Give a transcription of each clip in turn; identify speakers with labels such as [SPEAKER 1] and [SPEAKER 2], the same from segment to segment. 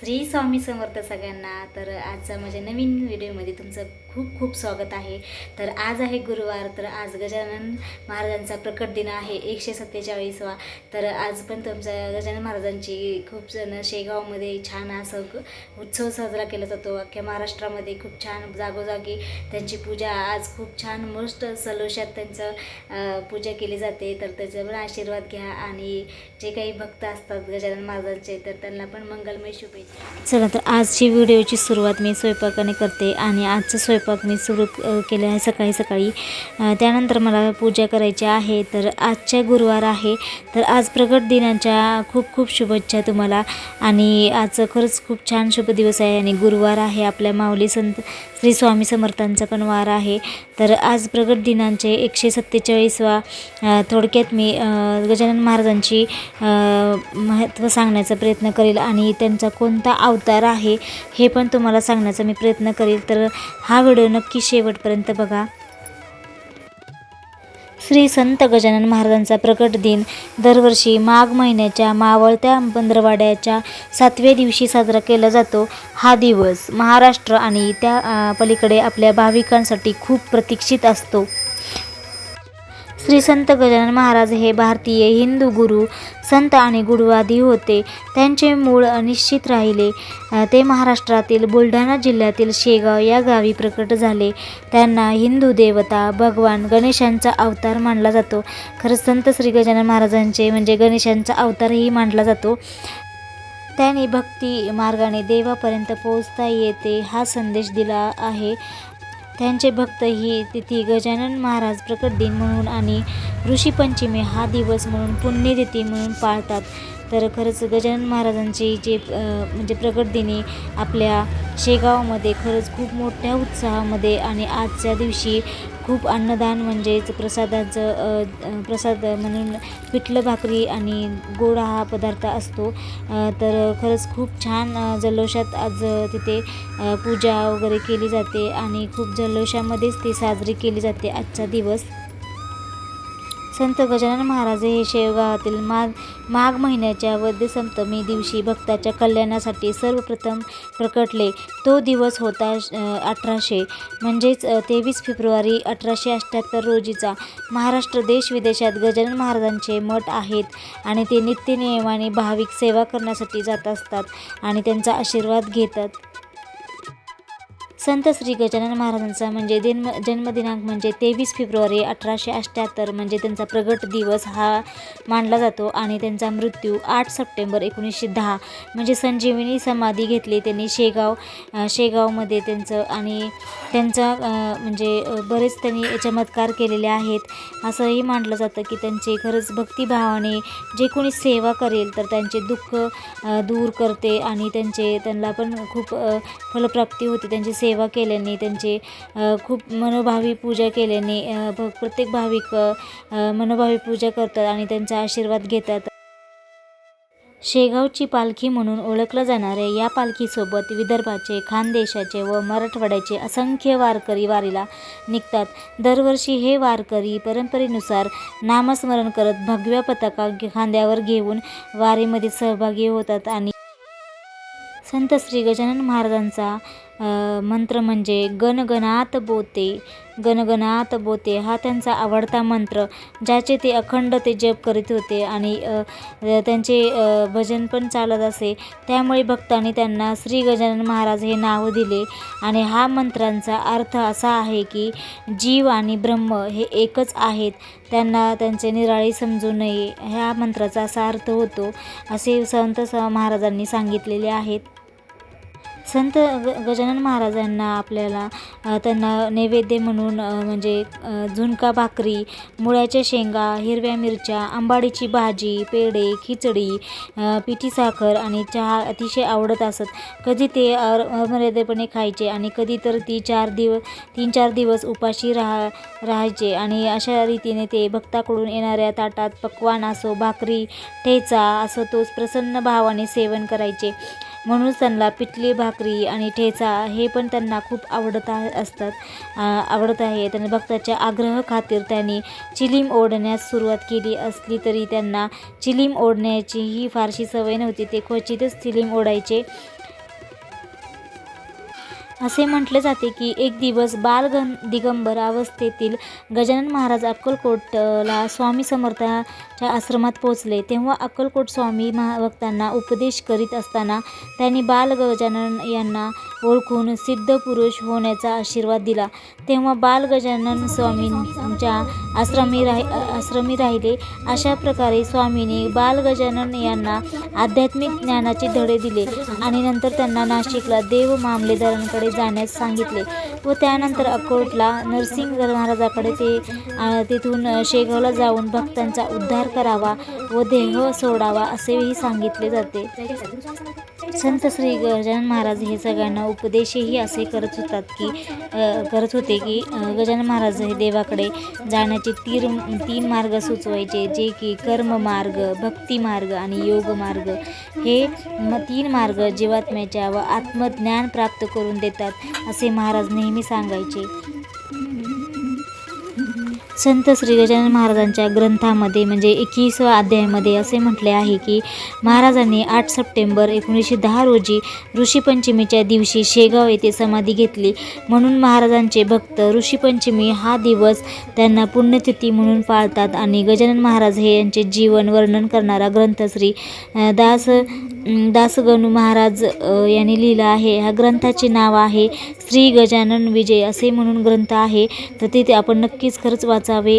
[SPEAKER 1] श्री स्वामी समर्थ सगळ्यांना तर आजचा माझ्या नवीन व्हिडिओमध्ये तुमचं खूप खूप स्वागत आहे तर आज आहे गुरुवार तर आज गजानन महाराजांचा प्रकट दिन आहे एकशे सत्तेचाळीसवा तर आज पण तुमचा गजानन महाराजांची खूप जण शेगावमध्ये छान असं उत्सव साजरा केला जातो अख्ख्या महाराष्ट्रामध्ये खूप छान जागोजागी त्यांची पूजा आज खूप छान मोस्ट सलोशात त्यांचं पूजा केली जाते तर त्याचा पण आशीर्वाद घ्या आणि जे काही भक्त असतात गजानन महाराजांचे तर त्यांना पण मंगलमय शुभेच्छा चला तर आजची व्हिडिओची सुरुवात मी स्वयंपाकाने करते आणि आजचं स्वयं स्वयंपाक मी सुरू केले आहे सकाळी सकाळी त्यानंतर मला पूजा करायची आहे तर आजच्या गुरुवार आहे तर आज प्रगट दिनाच्या खूप खूप शुभेच्छा तुम्हाला आणि आज खरंच खूप छान शुभ दिवस आहे आणि गुरुवार आहे आपल्या माऊली संत श्री स्वामी समर्थांचा पण वार आहे तर आज प्रगट दिनांचे एकशे सत्तेचाळीसवा थोडक्यात मी गजानन महाराजांची महत्त्व सांगण्याचा प्रयत्न करेल आणि त्यांचा कोणता अवतार आहे हे पण तुम्हाला सांगण्याचा मी प्रयत्न करेल तर हा व्हिडिओ नक्की शेवटपर्यंत बघा श्री संत गजानन महाराजांचा प्रकट दिन दरवर्षी माघ महिन्याच्या मावळत्या पंधरवाड्याच्या सातव्या दिवशी साजरा केला जातो हा दिवस महाराष्ट्र आणि त्या पलीकडे आपल्या भाविकांसाठी खूप प्रतीक्षित असतो श्री संत गजानन महाराज हे भारतीय हिंदू गुरु संत आणि गुरुवादी होते त्यांचे मूळ अनिश्चित राहिले ते महाराष्ट्रातील बुलढाणा जिल्ह्यातील शेगाव या गावी प्रकट झाले त्यांना हिंदू देवता भगवान गणेशांचा अवतार मानला जातो खरं संत श्री गजानन महाराजांचे म्हणजे गणेशांचा अवतारही मानला जातो त्यांनी भक्ती मार्गाने देवापर्यंत पोहोचता येते हा संदेश दिला आहे त्यांचे भक्त ही तिथी गजानन महाराज प्रकट दिन म्हणून आणि ऋषी पंचमी हा दिवस म्हणून पुण्यतिथी म्हणून पाळतात तर खरंच गजानन महाराजांची जे म्हणजे प्रगट दिने आपल्या शेगावमध्ये खरंच खूप मोठ्या उत्साहामध्ये आणि आजच्या दिवशी खूप अन्नदान म्हणजेच प्रसादाचं प्रसाद म्हणून पिठलं भाकरी आणि गोडा हा पदार्थ असतो तर खरंच खूप छान जल्लोषात आज तिथे पूजा वगैरे केली जाते आणि खूप जल्लोषामध्येच ती साजरी केली जाते आजचा दिवस संत गजानन महाराज हे शेवगावातील माघ माघ महिन्याच्या वद्यसप्तमी दिवशी भक्ताच्या कल्याणासाठी सर्वप्रथम प्रकटले तो दिवस होता अठराशे म्हणजेच तेवीस फेब्रुवारी अठराशे अठ्ठ्याहत्तर रोजीचा महाराष्ट्र देश विदेशात गजानन महाराजांचे मठ आहेत आणि ते नित्यनियमाने भाविक सेवा करण्यासाठी जात असतात आणि त्यांचा आशीर्वाद घेतात संत श्री गजानन महाराजांचा म्हणजे जन्म जन्मदिनांक म्हणजे तेवीस फेब्रुवारी अठराशे अठ्ठ्याहत्तर म्हणजे त्यांचा प्रगट दिवस हा मानला जातो आणि त्यांचा मृत्यू आठ सप्टेंबर एकोणीसशे दहा म्हणजे संजीवनी समाधी घेतली त्यांनी शेगाव शेगावमध्ये त्यांचं आणि त्यांचा म्हणजे बरेच त्यांनी चमत्कार केलेले आहेत असंही मानलं जातं की त्यांचे खरंच भक्तिभावाने जे कोणी सेवा करेल तर त्यांचे दुःख दूर करते आणि त्यांचे त्यांना पण खूप फलप्राप्ती होते त्यांची सेवा सेवा केल्याने त्यांचे खूप मनोभावी पूजा केल्याने प्रत्येक भाविक मनोभावी पूजा करतात आणि त्यांचा आशीर्वाद घेतात शेगावची पालखी म्हणून ओळखलं जाणारे या पालखीसोबत विदर्भाचे खानदेशाचे व मराठवाड्याचे असंख्य वारकरी वारीला निघतात दरवर्षी हे वारकरी परंपरेनुसार नामस्मरण करत भगव्या पताका खांद्यावर घेऊन वारीमध्ये सहभागी होतात आणि संत श्री गजानन महाराजांचा मंत्र म्हणजे गणगणात बोते गणगणात बोते हा त्यांचा आवडता मंत्र ज्याचे ते अखंड ते जप करीत होते आणि त्यांचे भजन पण चालत असे त्यामुळे भक्तांनी त्यांना श्री गजानन महाराज हे नाव दिले आणि हा मंत्रांचा अर्थ असा आहे की जीव आणि ब्रह्म हे एकच आहेत त्यांना त्यांचे निराळी समजू नये ह्या मंत्राचा असा अर्थ होतो असे संत महाराजांनी सांगितलेले आहेत संत ग गजानन महाराजांना आपल्याला त्यांना नैवेद्य म्हणून म्हणजे झुणका भाकरी मुळ्याच्या शेंगा हिरव्या मिरच्या आंबाडीची भाजी पेडे खिचडी पिठी साखर आणि चहा अतिशय आवडत असत कधी ते अमर्यादेपणे खायचे आणि कधी तर ती चार दिवस तीन चार दिवस उपाशी राहा राहायचे आणि अशा रीतीने ते भक्ताकडून येणाऱ्या ताटात पकवान असो भाकरी ठेचा असो तोच प्रसन्न भावाने सेवन करायचे म्हणून त्यांना पिठली भाकरी आणि ठेचा हे पण त्यांना खूप आवडत असतात आवडत आहे त्यांना भक्ताच्या आग्रह खातीर त्यांनी चिलीम ओढण्यास सुरुवात केली असली तरी त्यांना चिलीम ओढण्याची ही फारशी सवय नव्हती ते क्वचितच चिलीम ओढायचे असे म्हटले जाते की एक दिवस बाल दिगंबर अवस्थेतील गजानन महाराज अक्कलकोटला स्वामी समर्थाच्या आश्रमात पोहोचले तेव्हा अक्कलकोट स्वामी महाभक्तांना उपदेश करीत असताना त्यांनी बाल गजानन यांना ओळखून सिद्ध पुरुष होण्याचा आशीर्वाद दिला तेव्हा बाल गजानन स्वामींच्या आश्रमी राही आश्रमी राहिले अशा प्रकारे स्वामीने बाल गजानन यांना आध्यात्मिक ज्ञानाचे धडे दिले आणि नंतर त्यांना नाशिकला देव मामलेदारांकडे जाण्यास सांगितले व त्यानंतर अकोटला नरसिंग महाराजाकडे ते तिथून शेगावला जाऊन भक्तांचा उद्धार करावा व देह सोडावा असेही सांगितले जाते संत श्री गजानन महाराज हे सगळ्यांना उपदेशही असे करत होतात की करत होते की गजानन महाराज हे देवाकडे जाण्याचे तीर तीन मार्ग सुचवायचे जे की मार्ग भक्ती मार्ग आणि योग मार्ग हे तीन मार्ग जीवात्म्याच्या व आत्मज्ञान प्राप्त करून देतात असे महाराज नेहमी सांगायचे संत श्री गजानन महाराजांच्या ग्रंथामध्ये म्हणजे एकवीसव्या अध्यायामध्ये असे म्हटले आहे की महाराजांनी आठ सप्टेंबर एकोणीसशे दहा रोजी ऋषीपंचमीच्या दिवशी शेगाव येथे समाधी घेतली म्हणून महाराजांचे भक्त ऋषीपंचमी हा दिवस त्यांना पुण्यतिथी म्हणून पाळतात आणि गजानन महाराज हे यांचे जीवन वर्णन करणारा ग्रंथ श्री दास दासगणू महाराज यांनी लिहिलं आहे ह्या ग्रंथाचे नाव आहे श्री गजानन विजय असे म्हणून ग्रंथ आहे तर तिथे आपण नक्कीच खरंच वाचावे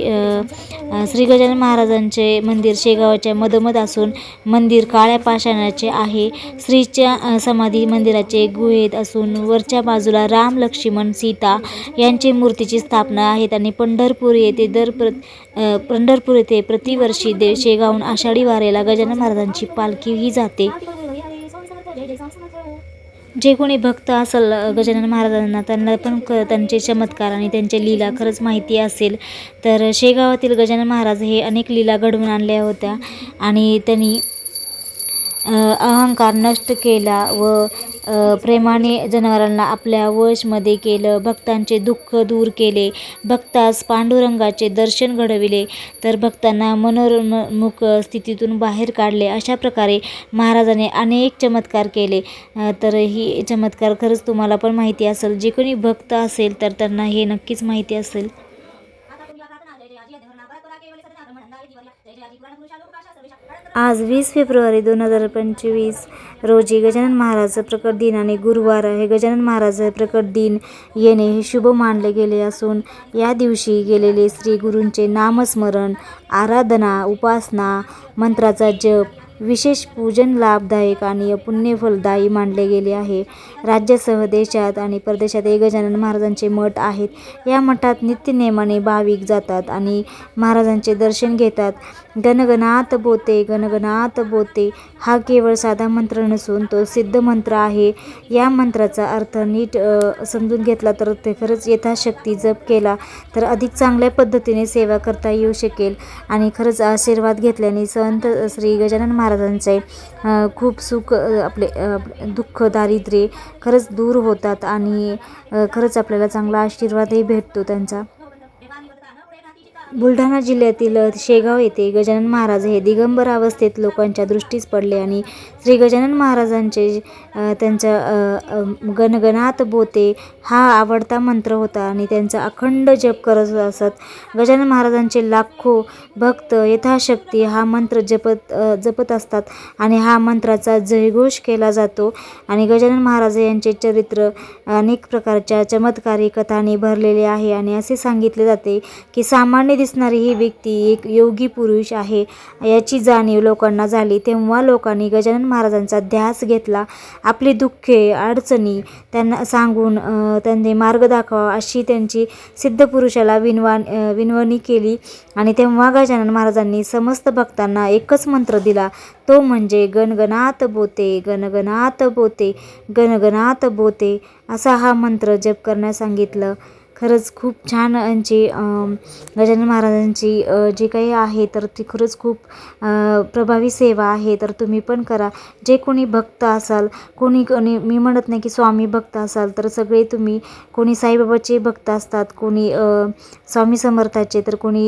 [SPEAKER 1] श्री गजानन महाराजांचे मंदिर शेगावच्या मधोमध असून मंदिर काळ्या पाषाणाचे आहे श्रीच्या समाधी मंदिराचे गुहेत असून वरच्या बाजूला राम लक्ष्मण सीता यांची मूर्तीची स्थापना आहेत आणि पंढरपूर येथे दर प्र पंढरपूर येथे प्रतिवर्षी दे शेगावून आषाढी वारेला गजानन महाराजांची पालखी ही जाते जे कोणी भक्त असेल गजानन महाराजांना त्यांना पण क त्यांचे चमत्कार आणि त्यांच्या लीला खरंच माहिती असेल तर शेगावातील गजानन महाराज हे अनेक लीला घडवून आणल्या होत्या आणि त्यांनी अहंकार नष्ट केला व प्रेमाने जनावरांना आपल्या वशमध्ये केलं भक्तांचे दुःख दूर केले भक्तास पांडुरंगाचे दर्शन घडविले तर भक्तांना मनोरमुख स्थितीतून बाहेर काढले अशा प्रकारे महाराजाने अनेक चमत्कार केले तर ही चमत्कार खरंच तुम्हाला पण माहिती असेल जे कोणी भक्त असेल तर त्यांना हे नक्कीच माहिती असेल आज वीस फेब्रुवारी दोन हजार पंचवीस रोजी गजानन महाराज प्रकट दिन आणि गुरुवार हे गजानन महाराज प्रकट दिन येणे हे शुभ मानले गेले असून या दिवशी गेलेले श्री गुरूंचे नामस्मरण आराधना उपासना मंत्राचा जप विशेष पूजन लाभदायक आणि पुण्यफलदायी मानले गेले आहे राज्यासह देशात आणि परदेशात हे गजानन महाराजांचे मठ आहेत या मठात नित्यनेमाने भाविक जातात आणि महाराजांचे दर्शन घेतात गणगनात बोते गणगनात बोते हा केवळ साधा मंत्र नसून तो सिद्ध मंत्र आहे या मंत्राचा अर्थ नीट समजून घेतला तर ते खरंच यथाशक्ती जप केला तर अधिक चांगल्या पद्धतीने सेवा करता येऊ शकेल आणि खरंच आशीर्वाद घेतल्याने संत श्री गजानन महाराजांचे खूप सुख आपले दुःख दारिद्र्य खरंच दूर होतात आणि खरंच आपल्याला चांगला आशीर्वादही भेटतो त्यांचा बुलढाणा जिल्ह्यातील शेगाव येथे गजानन महाराज हे दिगंबर अवस्थेत लोकांच्या दृष्टीस पडले आणि श्री गजानन महाराजांचे त्यांचा गणगणात बोते हा आवडता मंत्र होता आणि त्यांचा अखंड जप करत असत गजानन महाराजांचे लाखो भक्त यथाशक्ती हा मंत्र जपत जपत असतात आणि हा मंत्राचा जयघोष केला जातो आणि गजानन महाराज यांचे चरित्र अनेक प्रकारच्या चमत्कारी कथांनी भरलेले आहे आणि असे सांगितले जाते की सामान्य दिसणारी ही व्यक्ती एक योगी पुरुष आहे याची जाणीव लोकांना झाली तेव्हा लोकांनी गजानन महाराजांचा ध्यास घेतला आपली दुःखे अडचणी त्यांना सांगून त्यांनी मार्ग दाखवा अशी त्यांची सिद्ध पुरुषाला विनवान विनवणी केली आणि तेव्हा गजानन महाराजांनी समस्त भक्तांना एकच मंत्र दिला तो म्हणजे गणगणात बोते गणगणात बोते गणगणात बोते असा हा मंत्र जप करण्यास सांगितलं खरंच खूप छान यांची गजानन महाराजांची जे काही आहे तर ती खरंच खूप प्रभावी सेवा आहे तर तुम्ही पण करा जे कोणी भक्त असाल कोणी कोणी मी म्हणत नाही की स्वामी भक्त असाल तर सगळे तुम्ही कोणी साईबाबाचे भक्त असतात कोणी स्वामी समर्थाचे तर कोणी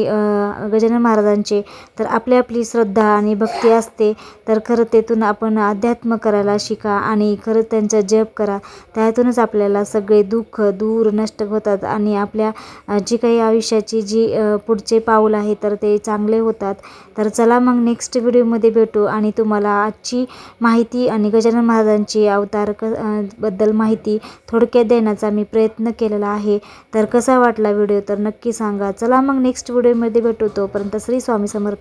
[SPEAKER 1] गजानन महाराजांचे तर आपली आपली श्रद्धा आणि भक्ती असते तर खरं तेथून आपण अध्यात्म करायला शिका आणि खरंच त्यांचा जप करा त्यातूनच आपल्याला सगळे दुःख दूर नष्ट होतात आणि आणि आपल्या जी काही आयुष्याची जी पुढचे पाऊल आहे तर ते चांगले होतात तर चला मग नेक्स्ट व्हिडिओमध्ये भेटू आणि तुम्हाला आजची माहिती आणि गजानन महाराजांची अवतार क बद्दल माहिती थोडक्यात देण्याचा मी प्रयत्न केलेला आहे तर कसा वाटला व्हिडिओ तर नक्की सांगा चला मग नेक्स्ट व्हिडिओमध्ये भेटू तोपर्यंत श्री स्वामी समर्थ